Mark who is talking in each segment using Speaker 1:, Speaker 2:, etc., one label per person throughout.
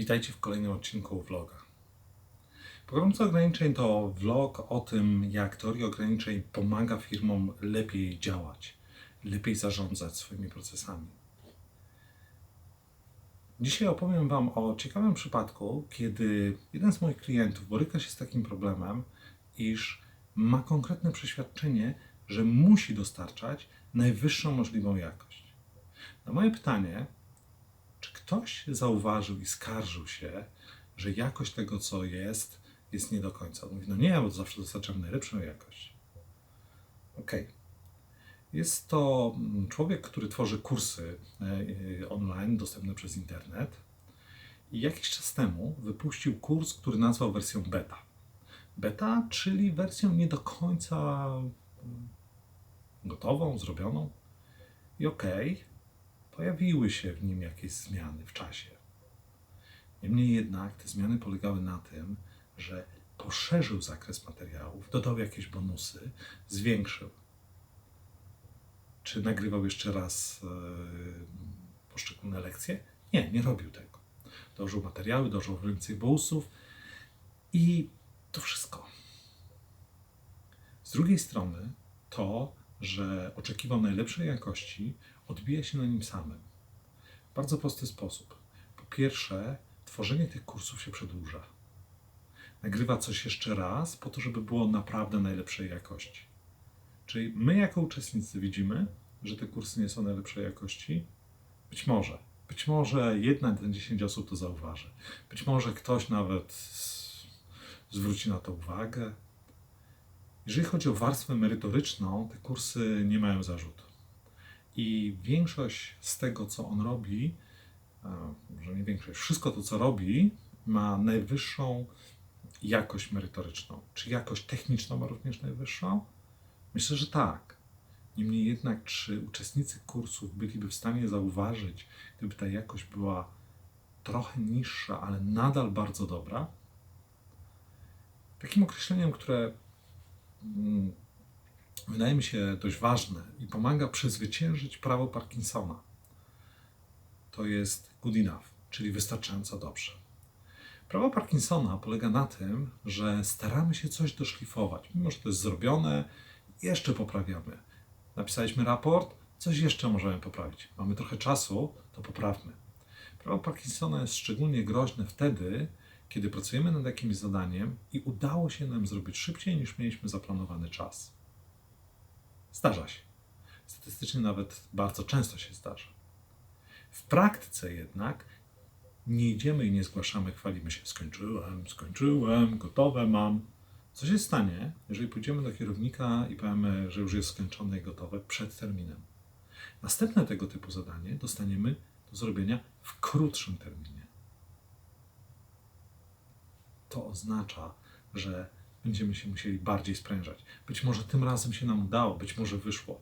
Speaker 1: Witajcie w kolejnym odcinku vloga. Program ograniczeń to vlog o tym, jak teoria ograniczeń pomaga firmom lepiej działać, lepiej zarządzać swoimi procesami. Dzisiaj opowiem Wam o ciekawym przypadku, kiedy jeden z moich klientów boryka się z takim problemem, iż ma konkretne przeświadczenie, że musi dostarczać najwyższą możliwą jakość. Na moje pytanie, ktoś zauważył i skarżył się, że jakość tego, co jest, jest nie do końca? On mówi, no nie, bo zawsze dostarczam najlepszą jakość. Okej. Jest to mm, człowiek, który tworzy kursy e, online dostępne przez internet i jakiś czas temu wypuścił kurs, który nazwał wersją beta. Beta, czyli wersją nie do końca mm, gotową, zrobioną. I okej, pojawiły się w nim jakieś zmiany w czasie. Niemniej jednak te zmiany polegały na tym, że poszerzył zakres materiałów, dodał jakieś bonusy, zwiększył. Czy nagrywał jeszcze raz e, poszczególne lekcje? Nie, nie robił tego. Dożył materiały, dożył więcej bonusów i to wszystko. Z drugiej strony to, że oczekiwał najlepszej jakości, odbija się na nim samym. W bardzo prosty sposób. Po pierwsze, tworzenie tych kursów się przedłuża. Nagrywa coś jeszcze raz, po to, żeby było naprawdę najlepszej jakości. Czyli my, jako uczestnicy, widzimy, że te kursy nie są najlepszej jakości? Być może. Być może jedna na 10 osób to zauważy. Być może ktoś nawet zwróci na to uwagę. Jeżeli chodzi o warstwę merytoryczną, te kursy nie mają zarzutu. I większość z tego, co on robi, może nie większość, wszystko to, co robi, ma najwyższą jakość merytoryczną. Czy jakość techniczną ma również najwyższą? Myślę, że tak. Niemniej jednak, czy uczestnicy kursów byliby w stanie zauważyć, gdyby ta jakość była trochę niższa, ale nadal bardzo dobra? Takim określeniem, które wydaje mi się dość ważne i pomaga przezwyciężyć prawo Parkinsona. To jest good enough, czyli wystarczająco dobrze. Prawo Parkinsona polega na tym, że staramy się coś doszlifować. Mimo, że to jest zrobione, jeszcze poprawiamy. Napisaliśmy raport, coś jeszcze możemy poprawić. Mamy trochę czasu, to poprawmy. Prawo Parkinsona jest szczególnie groźne wtedy, kiedy pracujemy nad jakimś zadaniem i udało się nam zrobić szybciej niż mieliśmy zaplanowany czas. Zdarza się. Statystycznie nawet bardzo często się zdarza. W praktyce jednak nie idziemy i nie zgłaszamy, chwalimy się, skończyłem, skończyłem, gotowe mam. Co się stanie, jeżeli pójdziemy do kierownika i powiemy, że już jest skończone i gotowe przed terminem? Następne tego typu zadanie dostaniemy do zrobienia w krótszym terminie. To oznacza, że będziemy się musieli bardziej sprężać. Być może tym razem się nam udało, być może wyszło.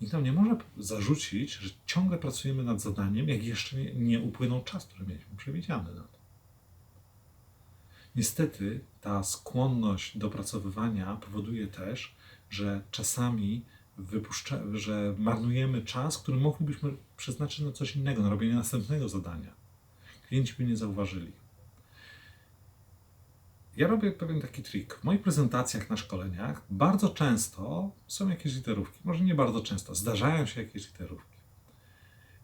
Speaker 1: Nikt nam nie może zarzucić, że ciągle pracujemy nad zadaniem, jak jeszcze nie, upłynął czas, który mieliśmy przewidziany na to. Niestety ta skłonność do pracowywania powoduje też, że czasami wypuszcza, że marnujemy czas, który moglibyśmy przeznaczyć na coś innego, na robienie następnego zadania. Klienci by nie zauważyli. Ja robię pewien taki trik. W moich prezentacjach na szkoleniach bardzo często są jakieś literówki. Może nie bardzo często, zdarzają się jakieś literówki.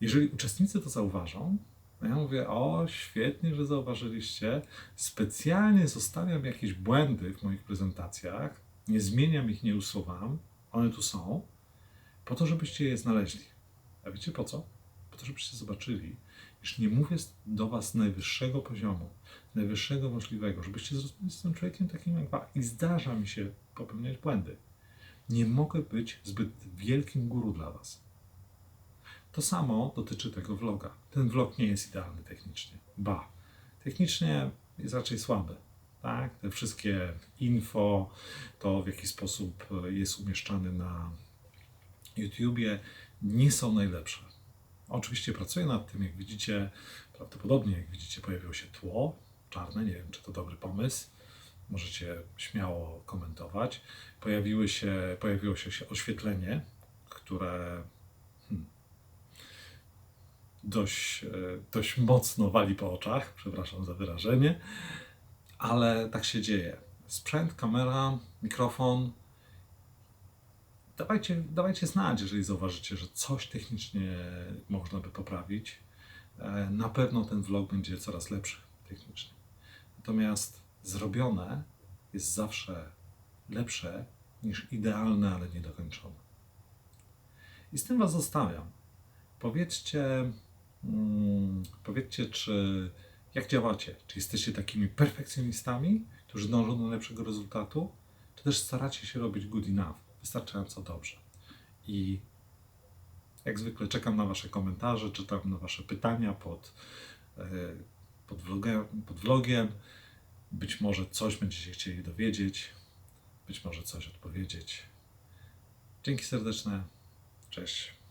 Speaker 1: Jeżeli uczestnicy to zauważą, to ja mówię, o świetnie, że zauważyliście. Specjalnie zostawiam jakieś błędy w moich prezentacjach, nie zmieniam ich, nie usuwam, one tu są, po to, żebyście je znaleźli. A wiecie po co? Po to, żebyście zobaczyli, iż nie mówię do Was z najwyższego poziomu, najwyższego możliwego, żebyście zrozumieli, że jestem człowiekiem takim jak Was i zdarza mi się popełniać błędy. Nie mogę być zbyt wielkim guru dla Was. To samo dotyczy tego vloga. Ten vlog nie jest idealny technicznie. Ba, technicznie jest raczej słaby. Tak? Te wszystkie info, to w jaki sposób jest umieszczany na YouTubie, nie są najlepsze. Oczywiście pracuję nad tym, jak widzicie, prawdopodobnie jak widzicie pojawiło się tło czarne, nie wiem czy to dobry pomysł, możecie śmiało komentować. Pojawiły się, pojawiło się oświetlenie, które hmm, dość, e, dość mocno wali po oczach, przepraszam za wyrażenie, ale tak się dzieje. Sprzęt, kamera, mikrofon. Dawajcie, dawajcie znać, jeżeli zauważycie, że coś technicznie można by poprawić. E, Na pewno ten vlog będzie coraz lepszy technicznie. Natomiast zrobione jest zawsze lepsze niż idealne, ale niedokończone. I z tym Was zostawiam. Powiedzcie, mm, powiedzcie, czy jak działacie? Czy jesteście takimi perfekcjonistami, którzy dążą do lepszego rezultatu, czy też staracie się robić good enough, wystarczająco dobrze? I jak zwykle czekam na Wasze komentarze, czytam na Wasze pytania pod, e, pod, vlogiem, pod vlogiem. Być może coś będziecie chcieli dowiedzieć, być może coś odpowiedzieć. Dzięki serdeczne. Cześć.